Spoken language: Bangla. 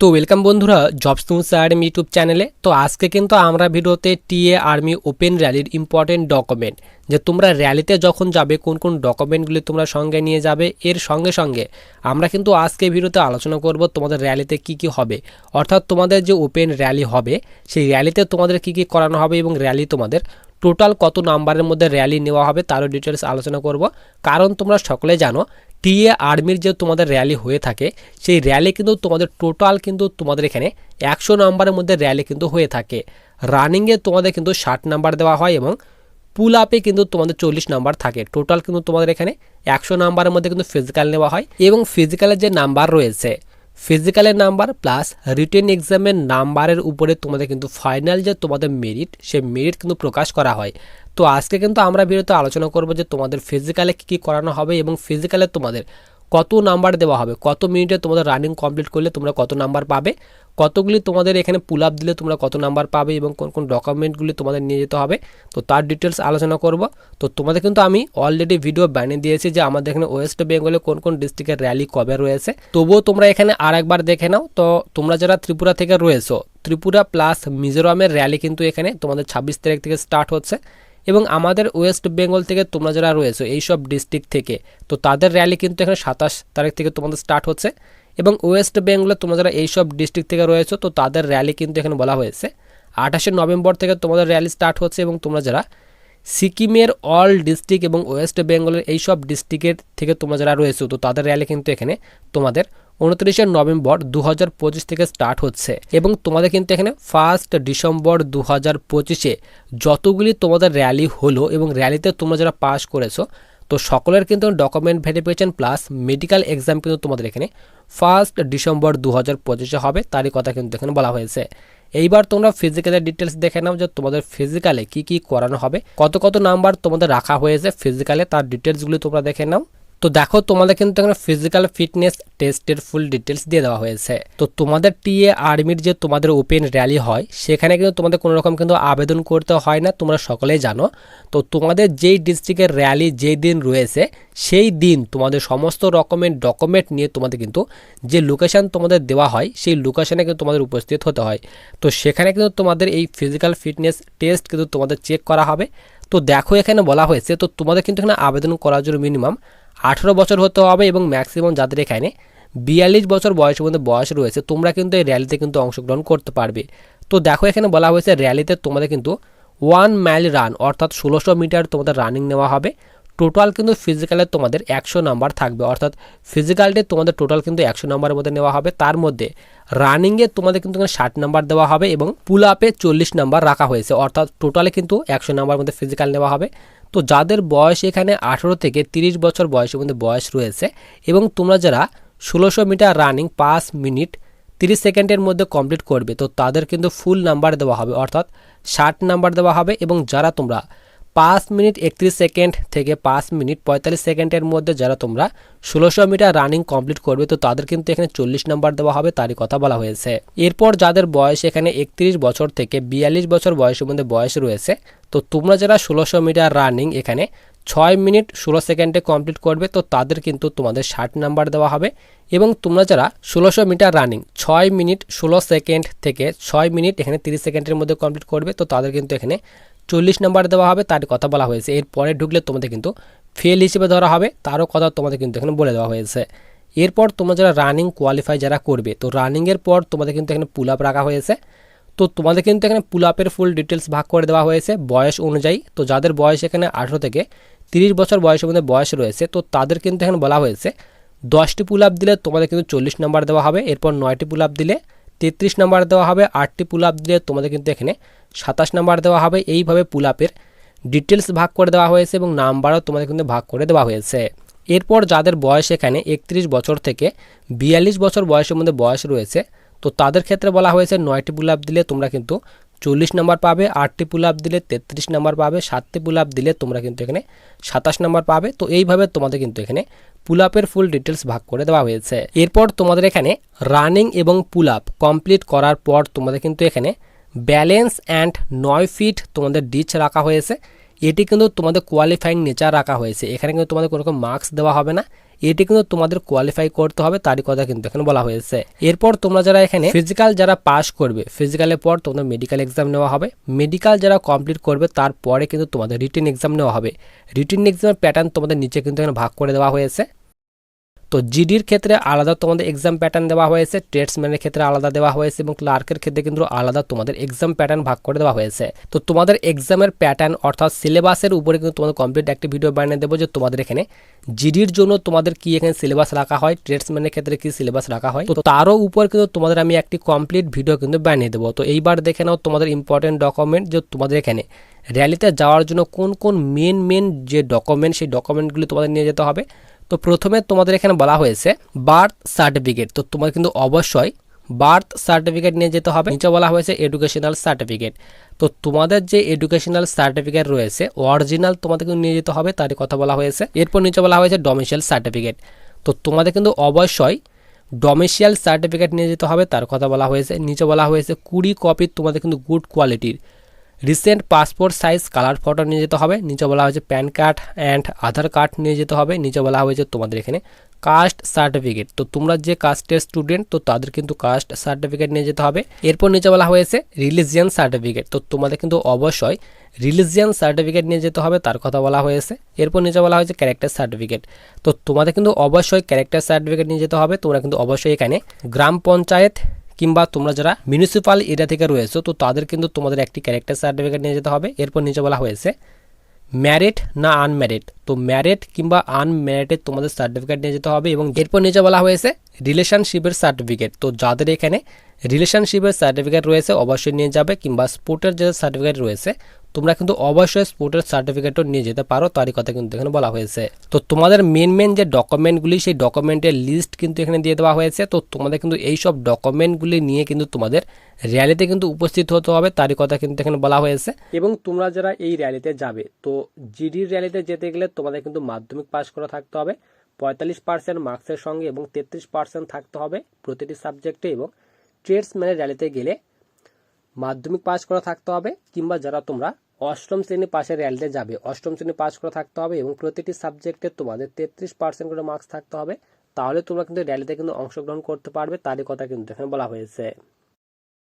তো ওয়েলকাম বন্ধুরা জবস নিউজ আর্মি ইউটিউব চ্যানেলে। তো আজকে কিন্তু আমরা ভিডিওতে টিএ আর্মি ওপেন র্যালির ইম্পর্টেন্ট ডকুমেন্ট যে তোমরা র্যালিতে যখন যাবে, কোন কোন ডকুমেন্টগুলি তোমরা সঙ্গে নিয়ে যাবে, এর সঙ্গে সঙ্গে আমরা কিন্তু আজকে ভিডিওতে আলোচনা করব তোমাদের র্যালিতে কি কি হবে। অর্থাৎ তোমাদের যে ওপেন র্যালি হবে, সেই র্যালিতে তোমাদের কি কি করানো হবে এবং র্যালি তোমাদের টোটাল কত নাম্বারের মধ্যে র্যালি নেওয়া হবে, তারও ডিটেলস আলোচনা করব। কারণ তোমরা সকলে জানো টিএ আর্মির যে তোমাদের র্যালি হয়ে থাকে, সেই র্যালি কিন্তু তোমাদের টোটাল কিন্তু তোমাদের এখানে একশো নম্বরের মধ্যে র্যালি কিন্তু হয়ে থাকে। রানিংয়ে তোমাদের কিন্তু ষাট নাম্বার দেওয়া হয় এবং পুল আপে কিন্তু তোমাদের চল্লিশ নাম্বার থাকে। টোটাল কিন্তু তোমাদের এখানে একশো নাম্বারের মধ্যে কিন্তু ফিজিক্যাল নেওয়া হয় এবং ফিজিক্যালের যে নাম্বার রয়েছে ফিজিক্যালের নাম্বার প্লাস রিটেন এক্সামের নাম্বারের উপরে তোমাদের কিন্তু ফাইনাল যে তোমাদের মেরিট সে মেরিট কিন্তু প্রকাশ করা হয়। তো আজকে কিন্তু আমরা বিরত আলোচনা করব যে তোমাদের ফিজিক্যালে কী কী করানো হবে এবং ফিজিক্যালে তোমাদের কত নাম্বার দেওয়া হবে? কত মিনিটে তোমাদের রানিং কমপ্লিট করলে তোমরা কত নাম্বার পাবে? কতগুলি তোমাদের এখানে পুল আপ দিলে তোমরা কত নাম্বার পাবে এবং কোন কোন ডকুমেন্টগুলি তোমাদের নিয়ে যেতে হবে? তো তার ডিটেলস আলোচনা করব। তো তোমাদের কিন্তু আমি অলরেডি ভিডিও বানিয়ে দিয়েছি যে আমাদের এখানে ওয়েস্ট বেঙ্গলে কোন কোন ডিস্ট্রিক্টের র্যালি কবে রয়েছে। তবুও তোমরা এখানে আর একবার দেখে নাও। তো তোমরা যারা ত্রিপুরা থেকে রয়েছো, ত্রিপুরা প্লাস মিজোরামের র্যালি কিন্তু এখানে তোমাদের ছাব্বিশ তারিখ থেকে স্টার্ট হচ্ছে। এবং আমাদের ওয়েস্ট বেঙ্গল থেকে তোমরা যারা রয়েছো এইসব ডিস্ট্রিক্ট থেকে, তো তাদের র্যালি কিন্তু এখানে সাতাশ তারিখ থেকে তোমাদের স্টার্ট হচ্ছে। এবং ওয়েস্ট বেঙ্গলে তোমরা যারা এইসব ডিস্ট্রিক্ট থেকে রয়েছো, তো তাদের র্যালি কিন্তু এখানে বলা হয়েছে। আঠাশে নভেম্বর থেকে তোমাদের র্যালি স্টার্ট হচ্ছে এবং তোমরা যারা সিকিমের অল ডিস্ট্রিক্ট এবং ওয়েস্ট বেঙ্গলের এইসব ডিস্ট্রিক্টের থেকে তোমরা যারা রয়েছো, তো তাদের র্যালি কিন্তু এখানে তোমাদের উনত্রিশে নভেম্বর দু হাজার পঁচিশ থেকে স্টার্ট হচ্ছে। এবং তোমাদের কিন্তু এখানে ফার্স্ট ডিসেম্বর দু হাজার পঁচিশে যতগুলি তোমাদের র্যালি হলো এবং র্যালিতে তোমরা যারা পাস করেছ তো সকলের কিন্তু document verification plus medical exam কিন্তু তোমাদের এখানে ফার্স্ট ডিসেম্বর দু হাজার পঁচিশে হবে, তারই কথা কিন্তু এখানে বলা হয়েছে। এইবার তোমরা ফিজিক্যালের ডিটেলস দেখে নাও যে তোমাদের ফিজিক্যালে কি কি করানো হবে, কত কত নাম্বার তোমাদের রাখা হয়েছে ফিজিক্যালে তার ডিটেলসগুলি তোমরা দেখে নাও। তো দেখো, তোমাদের কিন্তু এখানে ফিজিক্যাল ফিটনেস টেস্টের ফুল ডিটেলস দিয়ে দেওয়া হয়েছে। তো তোমাদের টিএ আর্মির যে তোমাদের ওপেন র্যালি হয়, সেখানে কিন্তু তোমাদের কোনো রকম কিন্তু আবেদন করতে হয় না, তোমরা সকলেই জানো। তো তোমাদের যেই ডিস্ট্রিক্টের র্যালি যেই দিন রয়েছে, সেই দিন তোমাদের সমস্ত রকমের ডকুমেন্ট নিয়ে তোমাদের কিন্তু যে লোকেশান তোমাদের দেওয়া হয়, সেই লোকেশানে কিন্তু তোমাদের উপস্থিত হতে হয়। তো সেখানে কিন্তু তোমাদের এই ফিজিক্যাল ফিটনেস টেস্ট কিন্তু তোমাদের চেক করা হবে। তো দেখো, এখানে বলা হয়েছে, তো তোমাদের কিন্তু এখানে আবেদন করার জন্য মিনিমাম আঠেরো বছর হতে হবে এবং ম্যাক্সিমাম যাদের এখানে বিয়াল্লিশ বছর বয়সের পর্যন্ত বয়স রয়েছে, তোমরা কিন্তু এই র্যালিতে কিন্তু অংশগ্রহণ করতে পারবে। তো দেখো এখানে বলা হয়েছে র্যালিতে তোমাদের কিন্তু ওয়ান মাইল রান অর্থাৎ ষোলোশো মিটার তোমাদের রানিং নেওয়া হবে। টোটাল কিন্তু ফিজিক্যালে তোমাদের একশো নাম্বার থাকবে। অর্থাৎ ফিজিক্যালটি তোমাদের টোটাল কিন্তু একশো নাম্বারের মধ্যে নেওয়া হবে। তার মধ্যে রানিংয়ে তোমাদের কিন্তু ষাট নাম্বার দেওয়া হবে এবং পুল আপে চল্লিশ নাম্বার রাখা হয়েছে। অর্থাৎ টোটালে কিন্তু একশো নাম্বার মধ্যে ফিজিক্যাল নেওয়া হবে। তো যাদের বয়স এখানে আঠেরো থেকে তিরিশ বছর বয়সের মধ্যে বয়স রয়েছে এবং তোমরা যারা ষোলোশো মিটার রানিং পাঁচ মিনিট তিরিশ সেকেন্ডের মধ্যে কমপ্লিট করবে, তো তাদের কিন্তু ফুল নাম্বার দেওয়া হবে। অর্থাৎ ষাট নাম্বার দেওয়া হবে এবং যারা তোমরা পাঁচ মিনিট একত্রিশ সেকেন্ড থেকে পাঁচ মিনিট পঁয়তাল্লিশ সেকেন্ডের মধ্যে যারা তোমরা ষোলোশো মিটার রানিং কমপ্লিট করবে, তো তাদের কিন্তু এখানে চল্লিশ নাম্বার দেওয়া হবে, তারই কথা বলা হয়েছে। এরপর যাদের বয়স এখানে একত্রিশ বছর থেকে বিয়াল্লিশ বছর বয়সের মধ্যে বয়স রয়েছে, তো তোমরা যারা ষোলোশো মিটার রানিং এখানে ছয় মিনিট ষোলো সেকেন্ডে কমপ্লিট করবে, তো তাদের কিন্তু তোমাদের ষাট নাম্বার দেওয়া হবে। এবং তোমরা যারা ষোলোশো মিটার রানিং ছয় মিনিট ষোলো সেকেন্ড থেকে ছয় মিনিট, এখানে তিরিশ সেকেন্ডের মধ্যে কমপ্লিট করবে, তো তাদের কিন্তু এখানে চল্লিশ নাম্বার দেওয়া হবে, তার কথা বলা হয়েছে। এরপরে ঢুকলে তোমাদের কিন্তু ফেল হিসেবে ধরা হবে, তারও কথা তোমাদের কিন্তু এখানে বলে দেওয়া হয়েছে। এরপর তোমরা যারা রানিং কোয়ালিফাই যারা করবে, তো রানিংয়ের পর তোমাদের কিন্তু এখানে পুল আপ রাখা হয়েছে। তো তোমাদের কিন্তু এখানে পুল আপের ফুল ডিটেলস ভাগ করে দেওয়া হয়েছে বয়স অনুযায়ী। তো যাদের বয়স এখানে আঠেরো থেকে তিরিশ বছর বয়সের মধ্যে বয়স রয়েছে, তো তাদের কিন্তু এখানে বলা হয়েছে, দশটি পুল আপ দিলে তোমাদের কিন্তু চল্লিশ নাম্বার দেওয়া হবে, এরপর নয়টি পুল আপ দিলে তেত্রিশ নাম্বার দেওয়া হবে, আটটি পুল আপ দিলে তোমাদের কিন্তু এখানে সাতাশ নাম্বার দেওয়া হবে। এইভাবে পুল আপের ডিটেলস ভাগ করে দেওয়া হয়েছে এবং নাম্বারও তোমাদের কিন্তু ভাগ করে দেওয়া হয়েছে। এরপর যাদের বয়স এখানে একত্রিশ বছর থেকে বিয়াল্লিশ বছর বয়সের মধ্যে বয়স রয়েছে, তো তাদের ক্ষেত্রে বলা হয়েছে নয়টি পুল আপ দিলে তোমরা কিন্তু চল্লিশ নাম্বার পাবে, আটটি পুল আপ দিলে তেত্রিশ নাম্বার পাবে, সাতটি পুল আপ দিলে তোমরা কিন্তু এখানে সাতাশ নাম্বার পাবে। তো এইভাবে তোমাদের কিন্তু এখানে পুল আপের ফুল ডিটেলস ভাগ করে দেওয়া হয়েছে। এরপর তোমাদের এখানে রানিং এবং পুল আপ কমপ্লিট করার পর তোমাদের কিন্তু এখানে ব্যালেন্স অ্যান্ড নয় ফিট তোমাদের ডিচ রাখা হয়েছে। এটি কিন্তু তোমাদের কোয়ালিফাইং নেচার রাখা হয়েছে। এখানে কিন্তু তোমাদের কোনো রকম মার্কস দেওয়া হবে না। এটি কিন্তু তোমাদের কোয়ালিফাই করতে হবে, তারই কথা কিন্তু এখানে বলা হয়েছে। এরপর তোমরা যারা এখানে ফিজিক্যাল যারা পাস করবে ফিজিক্যালের পর তোমাদের মেডিকেল এক্সাম নেওয়া হবে। মেডিকেল যারা কমপ্লিট করবে, তারপরে কিন্তু তোমাদের রিটেন এক্সাম নেওয়া হবে। রিটেন এক্সামের প্যাটার্ন তোমাদের নিচে কিন্তু এখানে ভাগ করে দেওয়া হয়েছে। তো জিডির ক্ষেত্রে আলাদা তোমাদের এক্সাম প্যাটার্ন দেওয়া হয়েছে ট্রেডসম্যানের ক্ষেত্রে আলাদা দেওয়া হয়েছে এবং ক্লার্কের ক্ষেত্রে কিন্তু আলাদা তোমাদের এক্সাম প্যাটার্ন ভাগ করে দেওয়া হয়েছে। তো তোমাদের এক্সামের প্যাটার্ন অর্থাৎ সিলেবাসের উপরে কিন্তু তোমাদের কমপ্লিট একটি ভিডিও বানিয়ে দেবো যে তোমাদের এখানে জিডির জন্য তোমাদের কি এখানে সিলেবাস রাখা হয় ট্রেডসম্যানের ক্ষেত্রে কি সিলেবাস রাখা হয়। তো তারও উপর কিন্তু তোমাদের আমি একটি কমপ্লিট ভিডিও কিন্তু বানিয়ে দেবো। তো এইবার দেখে নাও তোমাদের ইম্পর্টেন্ট ডকুমেন্ট যে তোমাদের এখানে র্যালিতে যাওয়ার জন্য কোন কোন মেন মেন যে ডকুমেন্ট সেই ডকুমেন্টগুলি তোমাদের নিয়ে যেতে হবে। তো প্রথমে তোমাদের এখানে বলা হয়েছে বার্থ সার্টিফিকেট। তো তোমার কিন্তু অবশ্যই বার্থ সার্টিফিকেট নিয়ে যেতে হবে। নিচে বলা হয়েছে এডুকেশনাল সার্টিফিকেট। তো তোমাদের যে এডুকেশনাল সার্টিফিকেট রয়েছে, অরিজিনাল তোমাদের কিন্তু নিয়ে যেতে হবে, তারই কথা বলা হয়েছে। এরপর নিচে বলা হয়েছে ডোমিসিয়াল সার্টিফিকেট। তো তোমাদের কিন্তু অবশ্যই ডোমিসিয়াল সার্টিফিকেট নিয়ে যেতে হবে, তার কথা বলা হয়েছে। নিচে বলা হয়েছে কুড়ি কপি তোমাদের কিন্তু গুড কোয়ালিটির। Recent passport size colour photo নিয়ে যেতে হবে। নিচে বলা হয়েছে PAN card and Aadhaar card নিয়ে যেতে হবে। নিচে বলা হয়েছে তোমাদের এখানে কাস্ট সার্টিফিকেট তো তোমরা যে কাস্টের স্টুডেন্ট তো তাদের কিন্তু কাস্ট সার্টিফিকেট নিয়ে যেতে হবে। এরপর নিচে বলা হয়েছে রিলিজিয়ান সার্টিফিকেট তো তোমাদের কিন্তু অবশ্যই রিলিজিয়ান সার্টিফিকেট নিয়ে যেতে হবে, তার কথা বলা হয়েছে। এরপর নিচে বলা হয়েছে ক্যারেক্টার সার্টিফিকেট তো তোমাদের কিন্তু অবশ্যই ক্যারেক্টার সার্টিফিকেট নিয়ে যেতে হবে। তোমরা কিন্তু অবশ্যই এখানে গ্রাম পঞ্চায়েত কিংবা তোমরা যারা মিউনিসিপাল এরিয়া থেকে রয়েছো, তো তাদের কিন্তু তোমাদের একটি ক্যারেক্টার সার্টিফিকেট নিয়ে যেতে হবে। এরপর নিচে বলা হয়েছে ম্যারেড না আনম্যারিড তো ম্যারেড কিংবা আনম্যারিডের তোমাদের সার্টিফিকেট নিয়ে যেতে হবে এবং এরপর নিচে বলা হয়েছে রিলেশনশিপের সার্টিফিকেট তো যাদের এখানে রিলেশনশিপের সার্টিফিকেট রয়েছে, অবশ্যই নিয়ে যাবে কিংবা স্পোর্টের যে সার্টিফিকেট রয়েছে তোমরা কিন্তু অবশ্যই স্পোর্টের সার্টিফিকেটও নিয়ে যেতে পারো, তারই কথা কিন্তু এখানে বলা হয়েছে। তো তোমাদের মেন মেন যে ডকুমেন্টগুলি সেই ডকুমেন্টের লিস্ট কিন্তু এখানে দিয়ে দেওয়া হয়েছে। তো তোমাদের কিন্তু এই সব ডকুমেন্টগুলি নিয়ে কিন্তু তোমাদের র্যালিতে কিন্তু উপস্থিত হতে হবে, তারই কথা কিন্তু এখানে বলা হয়েছে। এবং তোমরা যারা এই র্যালিতে যাবে, তো জিডির র্যালিতে যেতে গেলে তোমাদের কিন্তু মাধ্যমিক পাস করা থাকতে হবে, পঁয়তাল্লিশ পার্সেন্ট মার্কসের সঙ্গে এবং তেত্রিশ পার্সেন্ট থাকতে হবে প্রতিটি সাবজেক্টে এবং ট্রেডসম্যানের র্যালিতে গেলে। মাধ্যমিক পাশ করা থাকতে হবে, কিংবা যারা তোমরা অষ্টম শ্রেণি পাশের র্যালিতে যাবে, অষ্টম শ্রেণি পাশ করা থাকতে হবে এবং প্রতিটি সাবজেক্টে তোমাদের তেত্রিশ পার্সেন্ট করে মার্কস থাকতে হবে, তাহলে তোমরা কিন্তু র্যালিতে কিন্তু অংশগ্রহণ করতে পারবে, তারই কথা কিন্তু এখানে বলা হয়েছে।